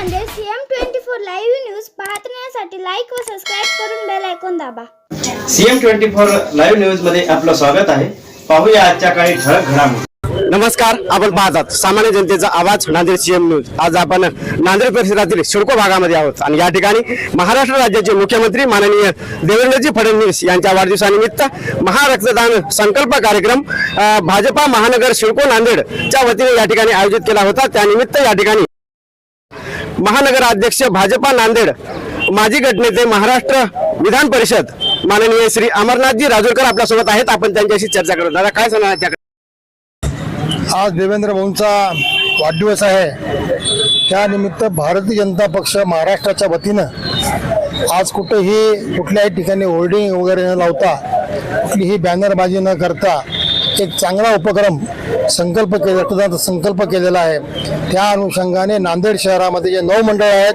Nanded CM twenty four live news पाहण्यासाठी like व subscribe करून बेल ऐकून दाबा. सीएम ट्वेंटी फोर लाईव्ह न्यूजमध्ये आपलं स्वागत आहे. पाहूया आजच्या काही ठळक घडामोडी. नमस्कार आपण पाहतात सामान्य जनतेचा आवाज नांदेड सीएम न्यूज आज आपण नांदेड परिसरातील सिडको भागामध्ये आहोत आणि या ठिकाणी महाराष्ट्र राज्याचे मुख्यमंत्री माननीय देवेंद्रजी फडणवीस यांच्या वाढदिवसानिमित्त महारक्तदान संकल्प कार्यक्रम भाजपा महानगर सिडको नांदेडच्या वतीने या ठिकाणी आयोजित केला होता. त्यानिमित्त या ठिकाणी महानगर अध्यक्ष भाजपा नांदेड माजी गटनेते महाराष्ट्र विधान परिषद माननीय श्री अमरनाथजी राजूरकर आपल्यासोबत आहेत. आपण त्यांच्याशी चर्चा करू दादा काय सांगणार त्याकडे आज देवेंद्र भाऊंचा वाढदिवस आहे. त्यानिमित्त भारतीय जनता पक्ष महाराष्ट्राच्या वतीनं आज कुठेही कुठल्याही ठिकाणी होर्डिंग वगैरे न लावता कुठलीही बॅनरबाजी न करता एक चांगला उपक्रम संकल्प के रक्तदान संकल्प केलेला आहे. त्या अनुषंगाने नांदेड शहरामध्ये जे नऊ मंडळ आहेत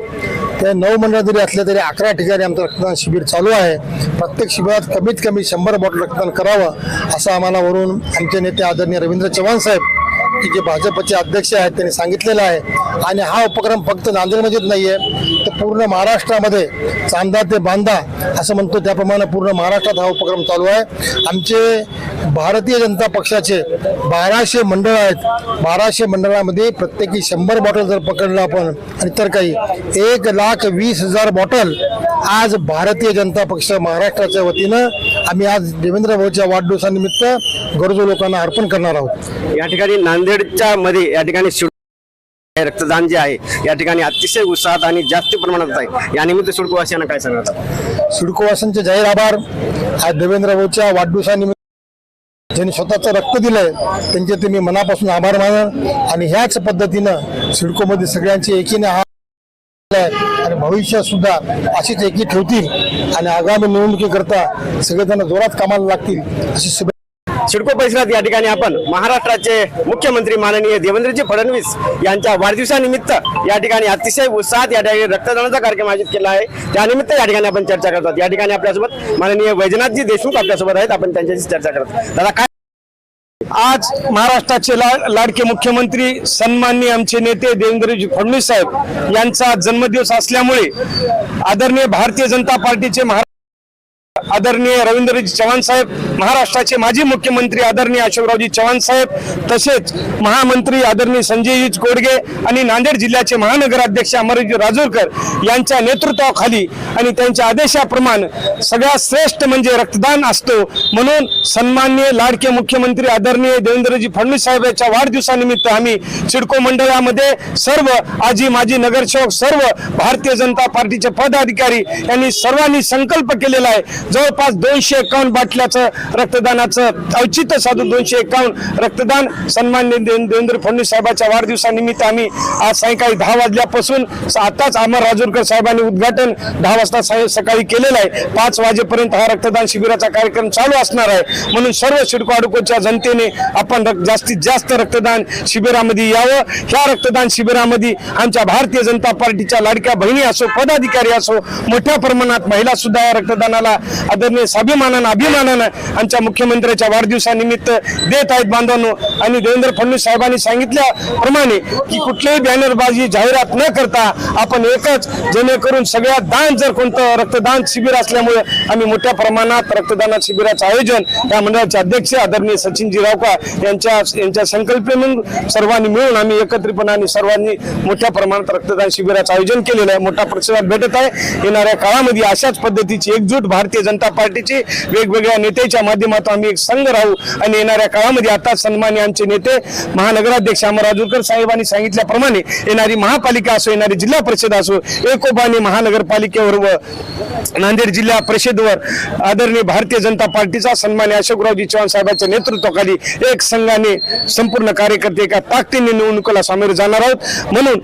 ते नऊ मंडळ जरी असले तरी अकरा ठिकाणी आमचं रक्तदान शिबिर चालू आहे. प्रत्येक शिबिरात कमीत कमी शंभर बॉटल रक्तदान करावं असं आम्हाला वरून आमचे नेते आदरणीय रवींद्र चव्हाण साहेब की जे भाजपचे अध्यक्ष आहेत त्यांनी सांगितलेलं आहे. आणि हा उपक्रम फक्त नांदेडमध्येच नाही आहे तर पूर्ण महाराष्ट्रामध्ये चांदा ते बांधा असं म्हणतो त्याप्रमाणे पूर्ण महाराष्ट्रात हा उपक्रम चालू आहे. आमचे भारतीय जनता पक्षाचे बाराशे मंडळ आहेत. बाराशे मंडळामध्ये प्रत्येकी शंभर बॉटल जर पकडलं आपण आणि तर काही एक लाख वीस हजार बॉटल आज भारतीय जनता पक्ष महाराष्ट्राच्या वतीनं आम्ही आज देवेंद्र भाऊच्या वाढदिवसानिमित्त गरजू लोकांना अर्पण करणार आहोत. या ठिकाणी नांदेड नांदेडच्या मध्ये या ठिकाणी रक्तदान जे आहे या ठिकाणी अतिशय उत्साहात आणि जास्त प्रमाणात आहे. यानिमित्त सुडकोवासियांना काय सांगणार सुडकोवासांचे जाहीर आभार. आज देवेंद्र भाऊच्या वाढदिवसानिमित्त ज्यांनी स्वतःचं रक्त दिलंय त्यांचे ते मी मनापासून आभार मानन आणि ह्याच पद्धतीनं सिडकोमध्ये सगळ्यांची एकीने हा आणि भविष्यात सुद्धा अशीच एकी ठेवतील आणि आगामी निवडणुकीकरता सगळेजण जोरात कामाला लागतील अशी शुभेच्छा सिडको परिसरात या ठिकाणी आपण महाराष्ट्राचे मुख्यमंत्री माननीय देवेंद्रजी फडणवीस यांच्या वाढदिवसानिमित्त या ठिकाणी अतिशय उत्साहात या ठिकाणी रक्तदानाचा कार्यक्रम आयोजित केला आहे. त्यानिमित्त या ठिकाणी आपण चर्चा करतो या ठिकाणी आपल्यासोबत माननीय वैजनाथजी देशमुख आपल्यासोबत आहेत. आपण त्यांच्याशी चर्चा करतो दादा काय आज महाराष्ट्राचे ला लाडके मुख्यमंत्री सन्माननीय आमचे नेते देवेंद्रजी फडणवीस साहेब यांचा जन्मदिवस असल्यामुळे आदरणीय भारतीय जनता पार्टीचे महाराष्ट्र आदरणीय रवींद्रजी चव्हाण साहेब महाराष्ट्राचे माजी मुख्यमंत्री आदरणीय अशोकरावजी चव्हाण साहेब तसेच महामंत्री आदरणीय संजयजी गोडगे आणि नांदेड जिल्ह्याचे महानगराध्यक्ष अमरजी राजूरकर यांच्या नेतृत्वाखाली आणि त्यांच्या आदेशाप्रमाणे सगळ्यात श्रेष्ठ म्हणजे रक्तदान असतो. म्हणून सन्मान्य लाडके मुख्यमंत्री आदरणीय देवेंद्रजी फडणवीस साहेब यांच्या वाढदिवसानिमित्त आम्ही सिडको मंडळामध्ये सर्व आजी माजी नगरसेवक सर्व भारतीय जनता पार्टीचे पदाधिकारी यांनी सर्वांनी संकल्प केलेला आहे. जो जवळपास दोनशे एकावन्न बाटल्याचं रक्तदानाचं औचित्य साधून दोनशे एकावन्न रक्तदान सन्मान्य देवेंद्र फडणवीस साहेबांच्या वाढदिवसानिमित्त आम्ही आज सायंकाळी दहा वाजल्यापासून आताच अमर राजूरकर साहेबांनी उद्घाटन दहा वाजता सकाळी केलेलं आहे. पाच वाजेपर्यंत हा रक्तदान शिबिराचा कार्यक्रम चालू असणार आहे. म्हणून सर्व सिडको अडकोच्या जनतेने आपण जास्तीत जास्त रक्तदान शिबिरामध्ये यावं. ह्या रक्तदान शिबिरामध्ये आमच्या भारतीय जनता पार्टीच्या लाडक्या बहिणी असो पदाधिकारी असो मोठ्या प्रमाणात महिला सुद्धा या रक्तदानाला आदरणीय स्वाभिमानानं अभिमानानं आमच्या मुख्यमंत्र्याच्या वाढदिवसानिमित्त देत आहेत बांधवांनो. आणि देवेंद्र फडणवीस साहेबांनी सांगितल्याप्रमाणे की कुठलीही बॅनरबाजी जाहिरात न करता आपण एकच जेणेकरून सगळ्यात दान जर कोणतं रक्तदान शिबिर असल्यामुळे आम्ही मोठ्या प्रमाणात रक्तदान शिबिराचं आयोजन या मंडळाचे अध्यक्ष आदरणीय सचिनजी रावकर यांच्या यांच्या संकल्पनेतून सर्वांनी मिळून आम्ही एकत्रितपणाने सर्वांनी मोठ्या प्रमाणात रक्तदान शिबिराचं आयोजन केलेलं आहे. मोठा प्रतिसाद भेटत आहे. येणाऱ्या काळामध्ये अशाच पद्धतीची एकजूट भारतीय जनता पार्टीची वेगवेगळ्या नेत्याच्या माध्यमातून आम्ही एक संघ राहू आणि येणाऱ्या काळामध्ये आता सन्मान्य आमचे नेते महानगराध्यक्ष अमर राजूरकर साहेबांनी सांगितल्याप्रमाणे येणारी महापालिका असो येणारी जिल्हा परिषद असो एकोपाने महानगरपालिकेवर व नांदेड जिल्हा परिषदेवर आदरणीय भारतीय जनता पार्टीचा सन्मान्य अशोकरावजी चव्हाण साहेबांच्या नेतृत्वाखाली एक संघाने संपूर्ण कार्यकर्ते एका ताकदीने निवडणुकीला सामोरे जाणार आहोत. म्हणून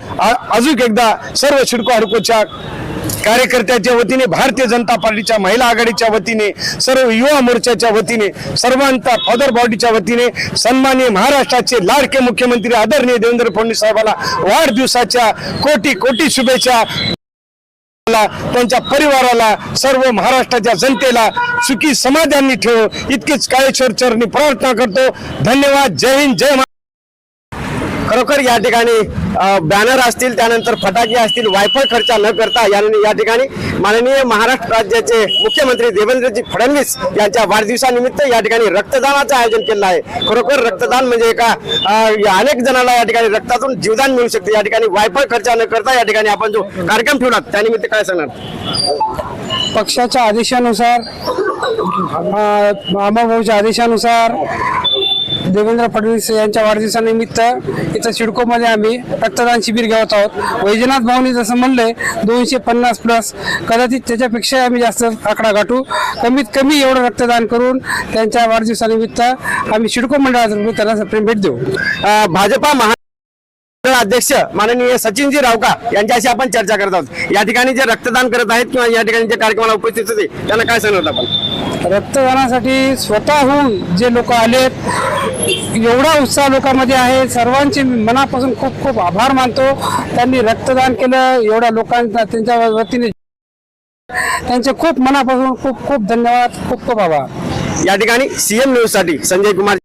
अजून एकदा सर्व शिडको हडकोच्या कार्यकर्त्याच्या वतीने भारतीय जनता पार्टीच्या महिला आघाडीच्या वतीने सर्व युवा मोर्चाच्या वतीने सर्वांचा फादर बॉडीच्या वतीने सन्माननीय महाराष्ट्राचे लाडके मुख्यमंत्री आदरणीय देवेंद्र फडणवीस साहेबाला वाढदिवसाच्या कोटी कोटी शुभेच्छा. त्यांच्या परिवाराला सर्व महाराष्ट्राच्या जनतेला सुखी समाधानी ठेव इतकीच काळेश्वर चरणी प्रार्थना करतो. धन्यवाद. जय हिंद. जय खरोखर या ठिकाणी बॅनर असतील त्यानंतर फटाके असतील वायफाय खर्च न करता या या ठिकाणी माननीय महाराष्ट्र राज्याचे मुख्यमंत्री देवेंद्रजी फडणवीस यांच्या वाढदिवसानिमित्त या ठिकाणी रक्तदानाचं आयोजन केलं आहे. खरोखर रक्तदान म्हणजे एका या अनेक जणांना या ठिकाणी रक्तातून जीवदान मिळू शकते. या ठिकाणी वायफाय खर्च न करता या ठिकाणी आपण जो कार्यक्रम ठेवला त्यानिमित्त काय सांगणार? पक्षाच्या आदेशानुसार मामाभाऊच्या आदेशानुसार देवेंद्र फडणवीस यांच्या वाढदिवसानिमित्त इथं सिडकोमध्ये आम्ही रक्तदान शिबिर घेत आहोत. वैजनाथ भाऊनी जसं म्हणलंय दोनशे पन्नास प्लस कदाचित त्याच्यापेक्षा आम्ही जास्त आकडा गाठू. कमीत कमी एवढं रक्तदान करून त्यांच्या वाढदिवसानिमित्त आम्ही सिडको मंडळातर्फे त्यांना भेट देऊ. भाजपा महा अध्यक्ष माननीय सचिनजी रावका यांच्याशी आपण चर्चा करत आहोत. या ठिकाणी जे रक्तदान करत आहेत किंवा या ठिकाणी जे कार्यक्रमाला उपस्थित होते त्यांना काय सांगत आपण? रक्तदानासाठी स्वतःहून जे लोक आलेत एवढा उत्साह लोकांमध्ये आहे. सर्वांचे मनापासून खूप खूप आभार मानतो. त्यांनी रक्तदान केलं एवढ्या लोकांचा त्यांच्या वतीने त्यांचे खूप मनापासून खूप खूप धन्यवाद खूप खूप आभार. या ठिकाणी सीएम न्यूजसाठी संजय कुमार